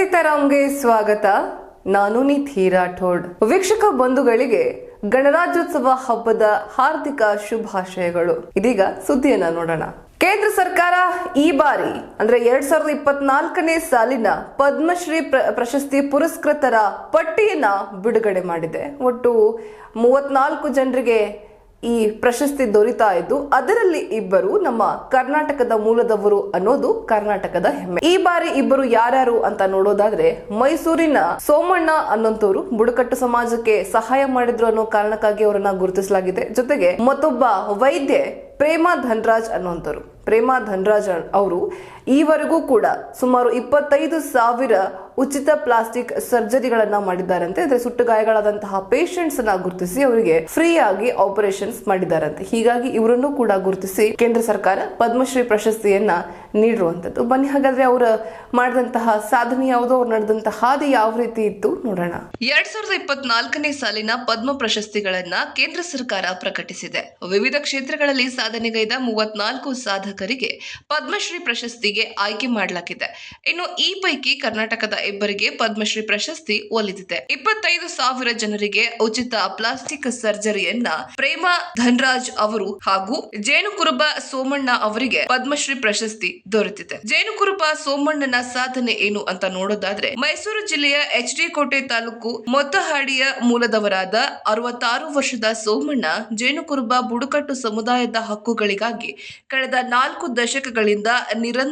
ಸೀತಾರಾಮ್ಗೆ ಸ್ವಾಗತ. ನಾನು ನಿಧಿ ರಾಠೋಡ್. ವೀಕ್ಷಕ ಬಂಧುಗಳಿಗೆ ಗಣರಾಜ್ಯೋತ್ಸವ ಹಬ್ಬದ ಹಾರ್ದಿಕ ಶುಭಾಶಯಗಳು. ಇದೀಗ ಸುದ್ದಿಯನ್ನ ನೋಡೋಣ. ಕೇಂದ್ರ ಸರ್ಕಾರ ಈ ಬಾರಿ, ಅಂದ್ರೆ ಎರಡ್ ಸಾವಿರದ ಇಪ್ಪತ್ನಾಲ್ಕನೇ ಸಾಲಿನ ಪದ್ಮಶ್ರೀ ಪ್ರ- ಪ್ರಶಸ್ತಿ ಪುರಸ್ಕೃತರ ಪಟ್ಟಿಯನ್ನ ಬಿಡುಗಡೆ ಮಾಡಿದೆ. ಒಟ್ಟು ಮೂವತ್ನಾಲ್ಕು ಜನರಿಗೆ ಈ ಪ್ರಶಸ್ತಿ ದೊರೀತಾ ಇದ್ದು, ಅದರಲ್ಲಿ ಇಬ್ಬರು ನಮ್ಮ ಕರ್ನಾಟಕದ ಮೂಲದವರು ಅನ್ನೋದು ಕರ್ನಾಟಕದ ಹೆಮ್ಮೆ. ಈ ಬಾರಿ ಇಬ್ಬರು ಯಾರ್ಯಾರು ಅಂತ ನೋಡೋದಾದ್ರೆ, ಮೈಸೂರಿನ ಸೋಮಣ್ಣ ಅನ್ನೋಂತವ್ರು ಬುಡಕಟ್ಟು ಸಮಾಜಕ್ಕೆ ಸಹಾಯ ಮಾಡಿದ್ರು ಅನ್ನೋ ಕಾರಣಕ್ಕಾಗಿ ಅವರನ್ನ ಗುರುತಿಸಲಾಗಿದೆ. ಜೊತೆಗೆ ಮತ್ತೊಬ್ಬ ವೈದ್ಯೆ, ಪ್ರೇಮಾ ಧನ್ರಾಜ್ ಅನ್ನೋಂಥವ್ರು. ಪ್ರೇಮಾ ಧನ್ರಾಜ್ ಅವರು ಈವರೆಗೂ ಕೂಡ ಸುಮಾರು ಇಪ್ಪತ್ತೈದು ಸಾವಿರ ಉಚಿತ ಪ್ಲಾಸ್ಟಿಕ್ ಸರ್ಜರಿಗಳನ್ನ ಮಾಡಿದ್ದಾರಂತೆ. ಅಂದ್ರೆ ಸುಟ್ಟು ಗಾಯಗಳಾದಂತಹ ಪೇಷಂಟ್ಸ್ ಅನ್ನ ಗುರುತಿಸಿ ಅವರಿಗೆ ಫ್ರೀ ಆಗಿ ಆಪರೇಷನ್ಸ್ ಮಾಡಿದ್ದಾರಂತೆ. ಹೀಗಾಗಿ ಇವರನ್ನು ಕೂಡ ಗುರುತಿಸಿ ಕೇಂದ್ರ ಸರ್ಕಾರ ಪದ್ಮಶ್ರೀ ಪ್ರಶಸ್ತಿಯನ್ನ ನೀಡಿರುವಂತದ್ದು. ಬನ್ನಿ, ಹಾಗಾದ್ರೆ ಅವರು ಮಾಡಿದಂತಹ ಸಾಧನೆ ಯಾವುದು? ಅವ್ರು ನಡೆದಂತಹ ಹಾದಿ ಯಾವ ರೀತಿ ಇತ್ತು? ನೋಡೋಣ. ಎರಡ್ ಸಾವಿರದ ಇಪ್ಪತ್ನಾಲ್ಕನೇ ಸಾಲಿನ ಪದ್ಮ ಪ್ರಶಸ್ತಿಗಳನ್ನ ಕೇಂದ್ರ ಸರ್ಕಾರ ಪ್ರಕಟಿಸಿದೆ. ವಿವಿಧ ಕ್ಷೇತ್ರಗಳಲ್ಲಿ ಸಾಧನೆಗೈದ ಮೂವತ್ನಾಲ್ಕು ಸಾಧಕರಿಗೆ ಪದ್ಮಶ್ರೀ ಪ್ರಶಸ್ತಿಗೆ ಆಯ್ಕೆ ಮಾಡಲಾಗಿದೆ ಇನ್ನು ಈ ಪೈಕಿ ಕರ್ನಾಟಕದ ಇಬ್ಬರಿಗೆ ಪದ್ಮಶ್ರೀ ಪ್ರಶಸ್ತಿ ಒಲಿದಿದೆ. ಇಪ್ಪತ್ತೈದು ಸಾವಿರ ಜನರಿಗೆ ಉಚಿತ ಪ್ಲಾಸ್ಟಿಕ್ ಸರ್ಜರಿಯನ್ನ ಪ್ರೇಮ ಧನ್ರಾಜ್ ಅವರು ಹಾಗೂ ಜೇನುಕುರುಬ ಸೋಮಣ್ಣ ಅವರಿಗೆ ಪದ್ಮಶ್ರೀ ಪ್ರಶಸ್ತಿ ದೊರೆತಿದೆ. ಜೇನುಕುರುಬ ಸೋಮಣ್ಣನ ಸಾಧನೆ ಏನು ಅಂತ ನೋಡೋದಾದ್ರೆ ಮೈಸೂರು ಜಿಲ್ಲೆಯ ಎಚ್ ಡಿ ಕೋಟೆ ತಾಲೂಕು ಮೊತ್ತಹಾಡಿಯ ಮೂಲದವರಾದ ಅರವತ್ತಾರು ವರ್ಷದ ಸೋಮಣ್ಣ ಜೇನುಕುರುಬ ಬುಡಕಟ್ಟು ಸಮುದಾಯದ ಹಕ್ಕುಗಳಿಗಾಗಿ ಕಳೆದ ನಾಲ್ಕು ದಶಕಗಳಿಂದ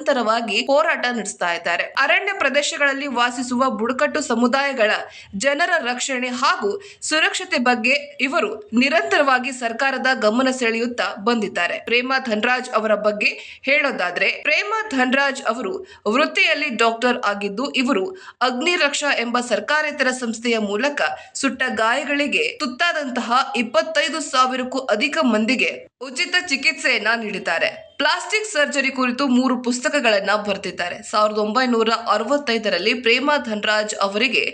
ನಿರಂತರವಾಗಿ ಹೋರಾಟ ನಡೆಸ್ತಾ ಇದ್ದಾರೆ. ಅರಣ್ಯ ಪ್ರದೇಶಗಳಲ್ಲಿ ವಾಸಿಸುವ ಬುಡಕಟ್ಟು ಸಮುದಾಯಗಳ ಜನರ ರಕ್ಷಣೆ ಹಾಗೂ ಸುರಕ್ಷತೆ ಬಗ್ಗೆ ಇವರು ನಿರಂತರವಾಗಿ ಸರ್ಕಾರದ ಗಮನ ಸೆಳೆಯುತ್ತಾ ಬಂದಿದ್ದಾರೆ. ಪ್ರೇಮ ಧನ್ರಾಜ್ ಅವರ ಬಗ್ಗೆ ಹೇಳೋದಾದ್ರೆ, ಪ್ರೇಮ ಧನ್ರಾಜ್ ಅವರು ವೃತ್ತಿಯಲ್ಲಿ ಡಾಕ್ಟರ್ ಆಗಿದ್ದು, ಇವರು ಅಗ್ನಿ ರಕ್ಷಾ ಎಂಬ ಸರ್ಕಾರೇತರ ಸಂಸ್ಥೆಯ ಮೂಲಕ ಸುಟ್ಟ ಗಾಯಗಳಿಗೆ ತುತ್ತಾದಂತಹ ಇಪ್ಪತ್ತೈದು ಸಾವಿರಕ್ಕೂ ಅಧಿಕ ಮಂದಿಗೆ ಉಚಿತ ಚಿಕಿತ್ಸೆಯನ್ನ ನೀಡಿದ್ದಾರೆ. ಪ್ಲಾಸ್ಟಿಕ್ ಸರ್ಜರಿ ಕುರಿತು ಮೂರು ಪುಸ್ತಕಗಳನ್ನು ಬರೆದಿದ್ದಾರೆ. ಸಾವಿರದ ಒಂಬೈನೂರ ಅರವತ್ತೈದರಲ್ಲಿ ಪ್ರೇಮ ಧನ್ರಾಜ್ ಅವರಿಗೆ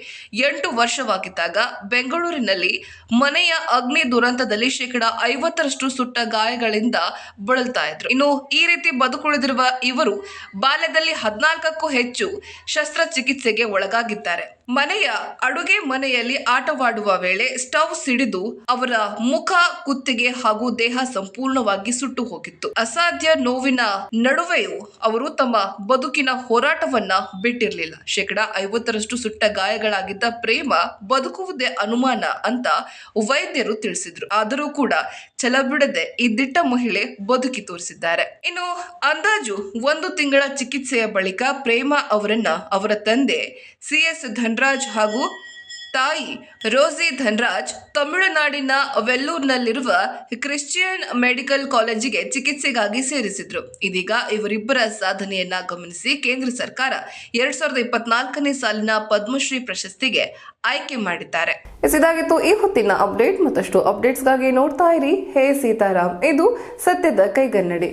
ಎಂಟು ವರ್ಷವಾಗಿದ್ದಾಗ ಬೆಂಗಳೂರಿನಲ್ಲಿ ಮನೆಯ ಅಗ್ನಿ ದುರಂತದಲ್ಲಿ ಶೇಕಡ ಐವತ್ತರಷ್ಟು ಸುಟ್ಟ ಗಾಯಗಳಿಂದ ಬಳಲ್ತಾ ಇದ್ರು. ಇನ್ನು ಈ ರೀತಿ ಬದುಕುಳಿದಿರುವ ಇವರು ಬಾಲ್ಯದಲ್ಲಿ ಹದಿನಾಲ್ಕಕ್ಕೂ ಹೆಚ್ಚು ಶಸ್ತ್ರಚಿಕಿತ್ಸೆಗೆ ಒಳಗಾಗಿದ್ದಾರೆ. ಮನೆಯ ಅಡುಗೆ ಮನೆಯಲ್ಲಿ ಆಟವಾಡುವ ವೇಳೆ ಸ್ಟವ್ ಸಿಡಿದು ಅವರ ಮುಖ, ಕುತ್ತಿಗೆ ಹಾಗೂ ದೇಹ ಸಂಪೂರ್ಣವಾಗಿ ಸುಟ್ಟು ಹೋಗಿತ್ತು. ಅಸಾಧ್ಯ ನೋವಿನ ನಡುವೆಯೂ ಅವರು ತಮ್ಮ ಬದುಕಿನ ಹೋರಾಟವನ್ನ ಬಿಟ್ಟಿರಲಿಲ್ಲ. ಶೇಕಡ ಐವತ್ತರಷ್ಟು ಸುಟ್ಟ ಗಾಯಗಳಾಗಿದ್ದ ಪ್ರೇಮ ಬದುಕುವುದೇ ಅನುಮಾನ ಅಂತ ವೈದ್ಯರು ತಿಳಿಸಿದ್ರು. ಆದರೂ ಕೂಡ ಛಲ ಬಿಡದೆ ಈ ದಿಟ್ಟ ಮಹಿಳೆ ಬದುಕಿ ತೋರಿಸಿದ್ದಾರೆ. ಇನ್ನು ಅಂದಾಜು ಒಂದು ತಿಂಗಳ ಚಿಕಿತ್ಸೆಯ ಬಳಿಕ ಪ್ರೇಮ ಅವರನ್ನ ಅವರ ತಂದೆ ಸಿ ಎಸ್ ಧನ್ರಾಜ್ ಹಾಗೂ ತಾಯಿ ರೋಸಿ ಧನ್ರಾಜ್ ತಮಿಳುನಾಡಿನ ವೆಲ್ಲೂರ್ನಲ್ಲಿರುವ ಕ್ರಿಶ್ಚಿಯನ್ ಮೆಡಿಕಲ್ ಕಾಲೇಜಿಗೆ ಚಿಕಿತ್ಸೆಗಾಗಿ ಸೇರಿಸಿದ್ರು. ಇದೀಗ ಇವರಿಬ್ಬರ ಸಾಧನೆಯನ್ನ ಗಮನಿಸಿ ಕೇಂದ್ರ ಸರ್ಕಾರ ಎರಡ್ ಸಾವಿರದ ಇಪ್ಪತ್ನಾಲ್ಕನೇ ಸಾಲಿನ ಪದ್ಮಶ್ರೀ ಪ್ರಶಸ್ತಿಗೆ ಆಯ್ಕೆ ಮಾಡಿದ್ದಾರೆ. ಇದಾಗಿತ್ತು ಈ ಹೊತ್ತಿನ ಅಪ್ಡೇಟ್. ಮತ್ತಷ್ಟು ಅಪ್ಡೇಟ್ಸ್ಗಾಗಿ ನೋಡ್ತಾ ಇರಿ. ಹೇ ಸೀತಾರಾಮ್, ಇದು ಸತ್ಯದ ಕೈಗನ್ನಡಿ.